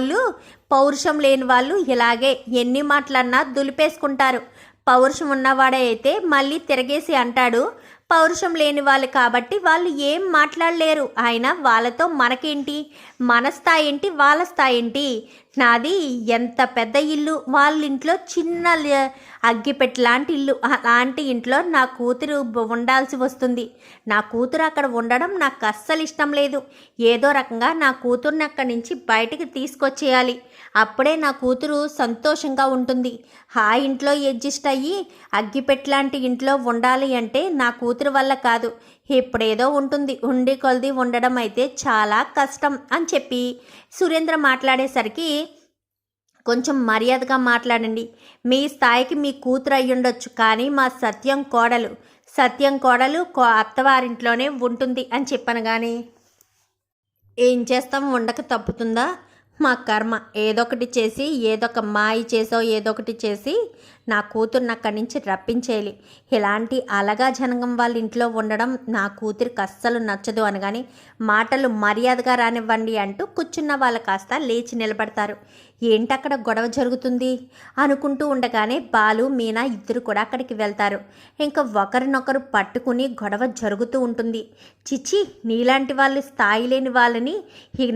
వాళ్ళు పౌరుషం లేని వాళ్ళు ఇలాగే ఎన్ని మాటలన్నా దులిపేసుకుంటారు. పౌరుషం ఉన్నవాడే అయితే మళ్ళీ తిరగేసి అంటాడు పౌరుషం లేని వాళ్ళు కాబట్టి వాళ్ళు ఏం మాట్లాడలేరు. ఆయన వాళ్ళతో మనకేంటి? మన స్థాయి ఏంటి వాళ్ళ స్థాయి ఏంటి నాది ఎంత పెద్ద ఇల్లు? వాళ్ళ ఇంట్లో చిన్న అగ్గిపెట్ లాంటి ఇల్లు. అలాంటి ఇంట్లో నా కూతురు ఉండాల్సి వస్తుంది. నా కూతురు అక్కడ ఉండడం నాకు అస్సలు ఇష్టం లేదు. ఏదో రకంగా నా కూతుర్ని అక్కడి నుంచి బయటికి తీసుకొచ్చేయాలి. అప్పుడే నా కూతురు సంతోషంగా ఉంటుంది. ఆ ఇంట్లో అడ్జస్ట్ అయ్యి అగ్గిపెట్లాంటి ఇంట్లో ఉండాలి అంటే నా కూతురు వల్ల కాదు. ఇప్పుడేదో ఉంటుంది. ఉండి కొలది ఉండడం అయితే చాలా కష్టం అని చెప్పి సురేంద్ర మాట్లాడేసరికి కొంచెం మర్యాదగా మాట్లాడండి. మీ స్థాయికి మీ కూతురు అయ్యుండొచ్చు కానీ మా సత్యం కోడలు సత్యం కోడలు కో అత్తవారింట్లోనే ఉంటుంది అని చెప్పాను కానీ ఏం చేస్తాం? ఉండక తప్పుతుందా? మా కర్మ. ఏదొకటి చేసి ఏదొక మాయ చేసో ఏదొకటి చేసి నా కూతుర్ని అక్కడి నుంచి రప్పించేయాలి. ఇలాంటి అలగా జనగం వాళ్ళ ఇంట్లో ఉండడం నా కూతురికి అస్సలు నచ్చదు అనగాని మాటలు మర్యాదగా రానివ్వండి అంటూ కూర్చున్న వాళ్ళు కాస్త లేచి నిలబడతారు. ఏంటక్కడ గొడవ జరుగుతుంది? అనుకుంటూ ఉండగానే బాలు మీనా ఇద్దరు కూడా అక్కడికి వెళ్తారు. ఇంకా ఒకరినొకరు పట్టుకుని గొడవ జరుగుతూ ఉంటుంది. చిచి నీలాంటి వాళ్ళు స్థాయి లేని వాళ్ళని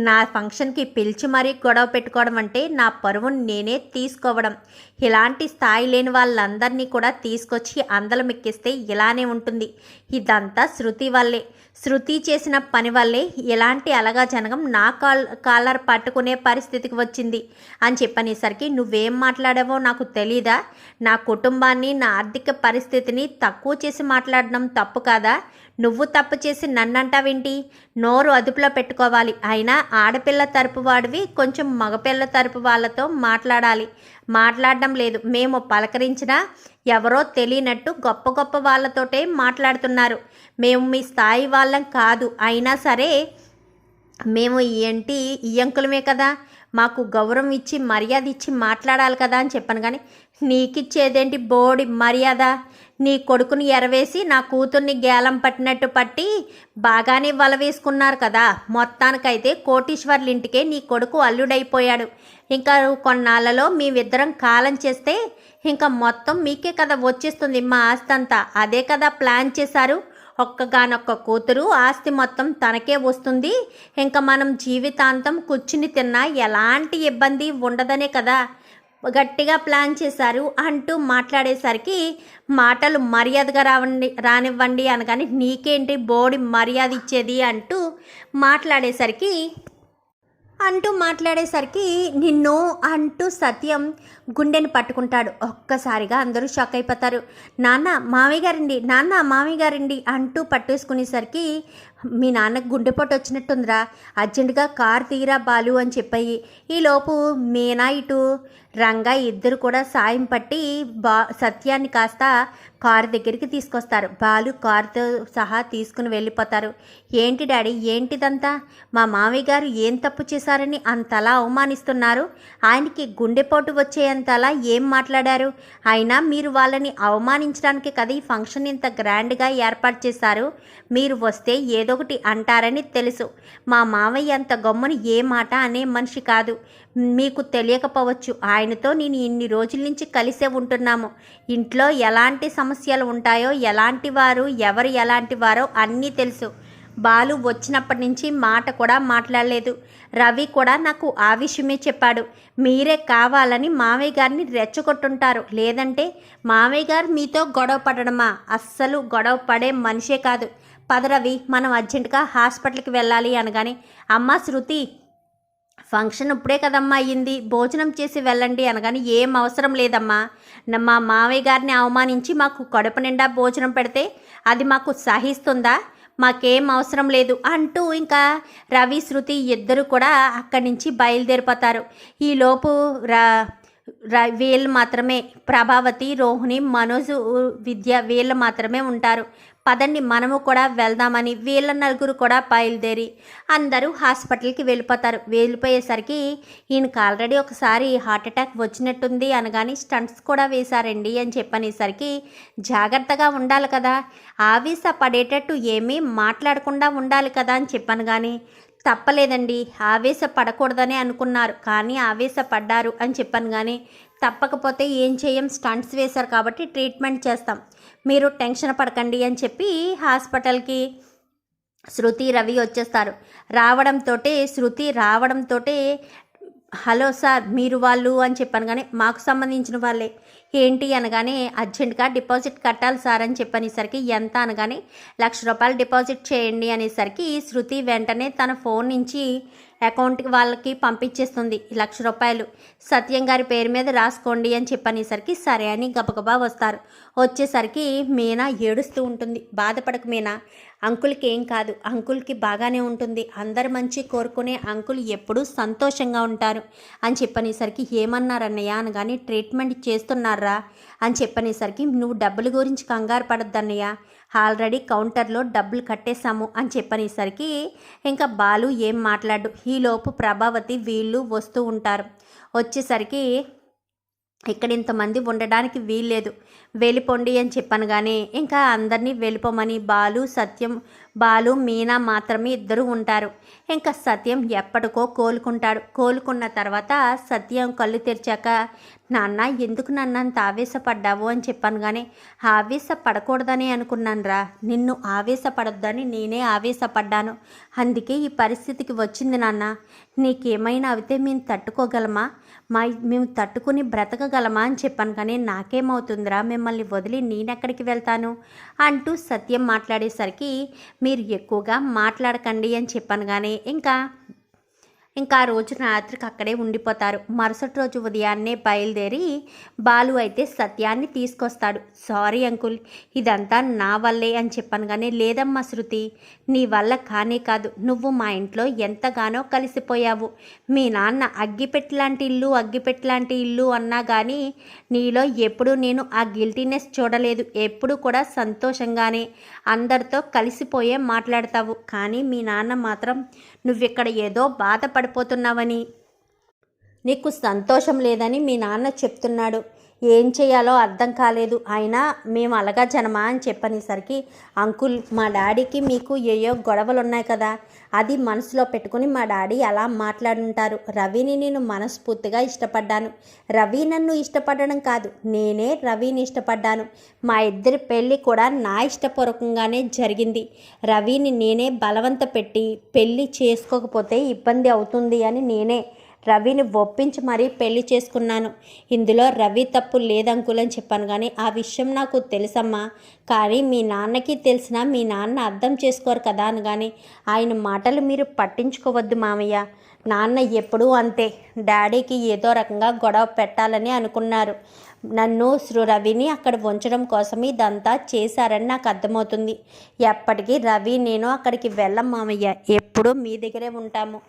నా ఫంక్షన్కి పిలిచి మరీ గొడవ పెట్టుకోవడం అంటే నా పరువును నేనే తీసుకోవడం. ఇలాంటి స్థాయి లేని వాళ్ళందరినీ కూడా తీసుకొచ్చి అందలం ఎక్కిస్తే ఇలానే ఉంటుంది. ఇదంతా శృతి వల్లే. శృతి చేసిన పని వల్లే ఎలాంటి అలగా జనగం నా కాల్ కాలర్ పట్టుకునే పరిస్థితికి వచ్చింది. అని చెప్పనేసరికి నువ్వేం మాట్లాడావో నాకు తెలీదా? నా కుటుంబాన్ని నా ఆర్థిక పరిస్థితిని తక్కువ చేసి మాట్లాడడం తప్పు కాదా? నువ్వు తప్పు చేసి నన్నంటావేంటి? నోరు అదుపులో పెట్టుకోవాలి. అయినా ఆడపిల్ల తరపు వాడివి కొంచెం మగపిల్ల తరపు వాళ్ళతో మాట్లాడాలి. మాట్లాడడం లేదు. మేము పలకరించినా ఎవరో తెలియనట్టు గొప్ప గొప్ప వాళ్ళతోటే మాట్లాడుతున్నారు. మేము మీ స్థాయి వాళ్ళం కాదు. అయినా సరే మేము ఏంటి ఇయ్యంకులమే కదా. మాకు గౌరవం ఇచ్చి మర్యాద ఇచ్చి మాట్లాడాలి కదా అని చెప్పాను కానీ నీకిచ్చేదేంటి బోడి మర్యాద? నీ కొడుకుని ఎరవేసి నా కూతుర్ని గేలం పట్టినట్టు పట్టి బాగానే వల వేసుకున్నారు కదా. మొత్తానికైతే కోటీశ్వర్ల ఇంటికే నీ కొడుకు అల్లుడైపోయాడు. ఇంకా కొన్నాళ్ళలో మేమిద్దరం కాలం చేస్తే ఇంకా మొత్తం మీకే కదా వచ్చేస్తుంది మా ఆస్తి అంతా అదే కదా ప్లాన్ చేశారు. ఒక్కగానొక్క కూతురు ఆస్తి మొత్తం తనకే వస్తుంది. ఇంకా మనం జీవితాంతం కూర్చుని తిన్నా ఎలాంటి ఇబ్బంది ఉండదనే కదా. గట్టిగా ప్లాన్ చేశారు అంటూ మాట్లాడేసరికి మాటలు మర్యాదగా రావండి రానివ్వండి అనగాని నీకేంటి బోడి మర్యాద ఇచ్చేది? అంటూ మాట్లాడేసరికి అంటూ మాట్లాడేసరికి నిన్ను అంటూ సత్యం గుండెని పట్టుకుంటాడు. ఒక్కసారిగా అందరూ షాక్ అయిపోతారు. నాన్న మామయ్య గారండి నాన్న మామయ్య గారండి అంటూ పట్టేసుకునేసరికి మీ నాన్నకు గుండెపోటు వచ్చినట్టుందిరా. అర్జెంటుగా కార్ తీరా బాలు అని చెప్పాయి. ఈలోపు మీనా ఇటు రంగా ఇద్దరు కూడా సాయం పట్టి బా సత్యాన్ని కాస్త కారు దగ్గరికి తీసుకొస్తారు. బాలు కారుతో సహా తీసుకుని వెళ్ళిపోతారు. ఏంటి డాడీ ఏంటిదంతా? మా మామయ్య గారు ఏం తప్పు చేశారని అంతలా అవమానిస్తున్నారు? ఆయనకి గుండెపోటు వచ్చేంతలా ఏం మాట్లాడారు? అయినా మీరు వాళ్ళని అవమానించడానికి కదా ఈ ఫంక్షన్ ఇంత గ్రాండ్గా ఏర్పాటు చేశారు? మీరు వస్తే ఏదో ఒకటి అంటారని తెలుసు. మా మామయ్య అంత గమ్మున ఏ మాట అనే మనిషి కాదు. మీకు తెలియకపోవచ్చు. ఆయన ఆయనతో నేను ఇన్ని రోజుల నుంచి కలిసే ఉంటున్నాము. ఇంట్లో ఎలాంటి సమస్యలు ఉంటాయో ఎలాంటి వారు ఎవరు ఎలాంటి వారో అన్నీ తెలుసు. బాలు వచ్చినప్పటి నుంచి మాట కూడా మాట్లాడలేదు. రవి కూడా నాకు ఆ విషయమే చెప్పాడు. మీరే కావాలని మామయ్య గారిని రెచ్చగొట్టుంటారు. లేదంటే మామయ్య గారు మీతో గొడవ పడడమా? అస్సలు గొడవ పడే మనిషే కాదు. పద రవి మనం అర్జెంటుగా హాస్పిటల్కి వెళ్ళాలి అనగానే అమ్మ శృతి ఫంక్షన్ ఇప్పుడే కదమ్మా అయ్యింది. భోజనం చేసి వెళ్ళండి అనగాని ఏం అవసరం లేదమ్మా. మా మావయ్య గారిని అవమానించి మాకు కడుపు నిండా భోజనం పెడితే అది మాకు సహిస్తుందా? మాకేం అవసరం లేదు అంటూ ఇంకా రవి శృతి ఇద్దరు కూడా అక్కడి నుంచి బయలుదేరిపోతారు. ఈలోపు రా వీళ్ళు మాత్రమే. ప్రభావతి రోహిణి మనోజ్ విద్య వీళ్ళు మాత్రమే ఉంటారు. పదండి మనము కూడా వెళ్దామని వీళ్ళ నలుగురు కూడా బయలుదేరి అందరూ హాస్పిటల్కి వెళ్ళిపోతారు. వెళ్ళిపోయేసరికి ఈయనకి ఆల్రెడీ ఒకసారి హార్ట్ అటాక్ వచ్చినట్టుంది అనగాని స్టంట్స్ కూడా వేశారండి అని చెప్పనేసరికి జాగ్రత్తగా ఉండాలి కదా. ఆవేశ పడేటట్టు ఏమీ మాట్లాడకుండా ఉండాలి కదా అని చెప్పాను కానీ తప్పలేదండి. ఆవేశపడకూడదనే అనుకున్నారు. కానీ ఆవేశపడ్డారు అని చెప్పాను కానీ తప్పకపోతే ఏం చేయం? స్టంట్స్ వేశారు కాబట్టి ట్రీట్మెంట్ చేస్తాం. మీరు టెన్షన్ పడకండి అని చెప్పి హాస్పిటల్కి శృతి రవి వచ్చేస్తారు. రావడంతో శృతి రావడంతో హలో సార్ మీరు వాళ్ళు అని చెప్పాను కానీ మాకు సంబంధించిన వాళ్ళే. ఏంటి అనగానే అర్జెంటుగా డిపాజిట్ కట్టాలి సార్ అని చెప్పనేసరికి ఎంత అనగానే లక్ష రూపాయలు డిపాజిట్ చేయండి అనేసరికి శృతి వెంటనే తన ఫోన్ నుంచి అకౌంట్కి వాళ్ళకి పంపించేస్తుంది. లక్ష రూపాయలు. సత్యం గారి పేరు మీద రాసుకోండి అని చెప్పనేసరికి సరే అని గబగబా వస్తారు. వచ్చేసరికి మీనా ఏడుస్తూ ఉంటుంది. బాధపడకు మీనా. అంకుల్కి ఏం కాదు. అంకుల్కి బాగానే ఉంటుంది. అందరి మంచి కోరుకునే అంకుల్ ఎప్పుడూ సంతోషంగా ఉంటారు అని చెప్పనేసరికి ఏమన్నారన్నయ్య అనగానే ట్రీట్మెంట్ చేస్తున్నారా? అని చెప్పనేసరికి నువ్వు డబ్బుల గురించి కంగారు పడద్దన్నయ్య. ఆల్రెడీ కౌంటర్లో డబ్బులు కట్టేశాము అని చెప్పనేసరికి ఇంకా బాలు ఏం మాట్లాడు? ఈలోపు ప్రభావతి వీళ్ళు వస్తూ ఉంటారు. వచ్చేసరికి ఇక్కడ ఇంతమంది ఉండడానికి వీల్లేదు. వెళ్ళిపోండి అని చెప్పాను కానీ ఇంకా అందరినీ వెళ్ళిపోమని బాలు సత్యం బాలు మీనా మాత్రమే ఇద్దరు ఉంటారు. ఇంకా సత్యం ఎప్పటికో కోలుకుంటాడు. కోలుకున్న తర్వాత సత్యం కళ్ళు తెరిచాక నాన్న ఎందుకు నన్ను అంత ఆవేశపడ్డావు? అని చెప్పాను కానీ ఆవేశపడకూడదని అనుకున్నాను రా నిన్ను ఆవేశపడొద్దని నేనే ఆవేశపడ్డాను. అందుకే ఈ పరిస్థితికి వచ్చింది నాన్న. నీకేమైనా అయితే మేము తట్టుకోగలమా? మా మేము తట్టుకుని బ్రతకగలమా? అని చెప్పాను కానీ నాకేమవుతుందిరా? మిమ్మల్ని వదిలి నేనెక్కడికి వెళ్తాను? అంటూ సత్యం మాట్లాడేసరికి మీరు ఎక్కువగా మాట్లాడకండి అని చెప్పాను కానీ ఇంకా ఇంకా ఆ రోజు రాత్రికి అక్కడే ఉండిపోతారు. మరుసటి రోజు ఉదయాన్నే బయలుదేరి బాలు అయితే సత్యాన్ని తీసుకొస్తాడు. సారీ అంకుల్ ఇదంతా నా వల్లే అని చెప్పాను కానీ లేదమ్మా శృతి నీ వల్ల కానే కాదు. నువ్వు మా ఇంట్లో ఎంతగానో కలిసిపోయావు. మీ నాన్న అగ్గిపెట్టలాంటి ఇల్లు అగ్గిపెట్టలాంటి ఇల్లు అన్నా కానీ నీలో ఎప్పుడు నేను ఆ గిల్టీనెస్ చూడలేదు. ఎప్పుడు కూడా సంతోషంగానే అందరితో కలిసిపోయే మాట్లాడతావు. కానీ మీ నాన్న మాత్రం నువ్విక్కడ ఏదో బాధపడి పడిపోతున్నావని నీకు సంతోషం లేదని మీ నాన్న చెప్తున్నాడు. ఏం చేయాలో అర్థం కాలేదు. అయినా మేము అలగా జనమా అని చెప్పనేసరికి అంకుల్ మా డాడీకి మీకు ఏయో గొడవలు ఉన్నాయి కదా. అది మనసులో పెట్టుకుని మా డాడీ అలా మాట్లాడుంటారు. రవిని నేను మనస్ఫూర్తిగా ఇష్టపడ్డాను. రవి నన్ను ఇష్టపడడం కాదు నేనే రవిని ఇష్టపడ్డాను. మా ఇద్దరి పెళ్ళి కూడా నా ఇష్టపూర్వకంగానే జరిగింది. రవిని నేనే బలవంత పెట్టి పెళ్ళి చేసుకోకపోతే ఇబ్బంది అవుతుంది అని నేనే రవిని ఒప్పించి మరీ పెళ్ళి చేసుకున్నాను. ఇందులో రవి తప్పు లేదంకులని చెప్పాను కానీ ఆ విషయం నాకు తెలుసమ్మా. కానీ మీ నాన్నకి తెలిసినా మీ నాన్న అర్థం చేసుకోరు కదా అని కానీ ఆయన మాటలు మీరు పట్టించుకోవద్దు మామయ్య. నాన్న ఎప్పుడూ అంతే. డాడీకి ఏదో రకంగా గొడవ పెట్టాలని అనుకున్నారు. నన్ను శ్రీ రవిని అక్కడ ఉంచడం కోసం ఇదంతా చేశారని నాకు అర్థమవుతుంది. ఎప్పటికీ రవి నేను అక్కడికి వెళ్ళం మామయ్య. ఎప్పుడూ మీ దగ్గరే ఉంటాము.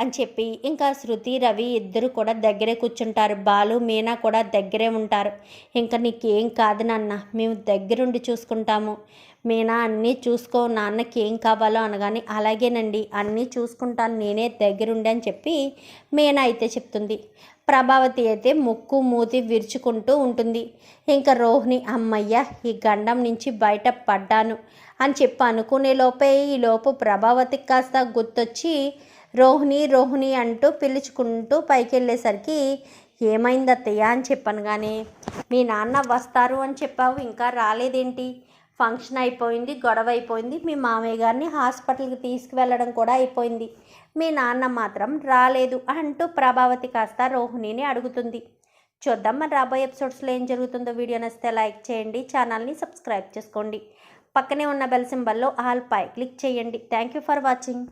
అని చెప్పి ఇంకా శృతి రవి ఇద్దరు కూడా దగ్గరే కూర్చుంటారు. బాలు మీనా కూడా దగ్గరే ఉంటారు. ఇంకా నీకేం కాదు నాన్న మేము దగ్గరుండి చూసుకుంటాము. మీనా అన్నీ చూసుకో నాన్నకి ఏం కావాలో అనగానే అలాగేనండి అన్నీ చూసుకుంటాను నేనే దగ్గరుండి అని చెప్పి మీనా అయితే చెప్తుంది. ప్రభావతి అయితే ముక్కు మూతి విరుచుకుంటూ ఉంటుంది. ఇంకా రోహిణి అమ్మయ్య ఈ గండం నుంచి బయట పడ్డాను అని చెప్పి అనుకునే లోపే ఈ లోపు ప్రభావతికి కాస్త గుర్తొచ్చి రోహిణి రోహిణి అంటూ పిలుచుకుంటూ పైకెళ్ళేసరికి ఏమైంది అత్తయ్య అని చెప్పాను కానీ మీ నాన్న వస్తారు అని చెప్పావు ఇంకా రాలేదేంటి? ఫంక్షన్ అయిపోయింది గొడవ అయిపోయింది మీ మామయ్య గారిని హాస్పిటల్కి తీసుకువెళ్ళడం కూడా అయిపోయింది. మీ నాన్న మాత్రం రాలేదు అంటూ ప్రభావతి కాస్త రోహిణిని అడుగుతుంది. చూద్దాం మరి రాబోయే ఎపిసోడ్స్లో ఏం జరుగుతుందో వీడియో నచ్చితే లైక్ చేయండి ఛానల్ని సబ్స్క్రైబ్ చేసుకోండి. పక్కనే ఉన్న బెల్ సింబల్లో ఆల్ పై క్లిక్ చేయండి. Thank you for watching.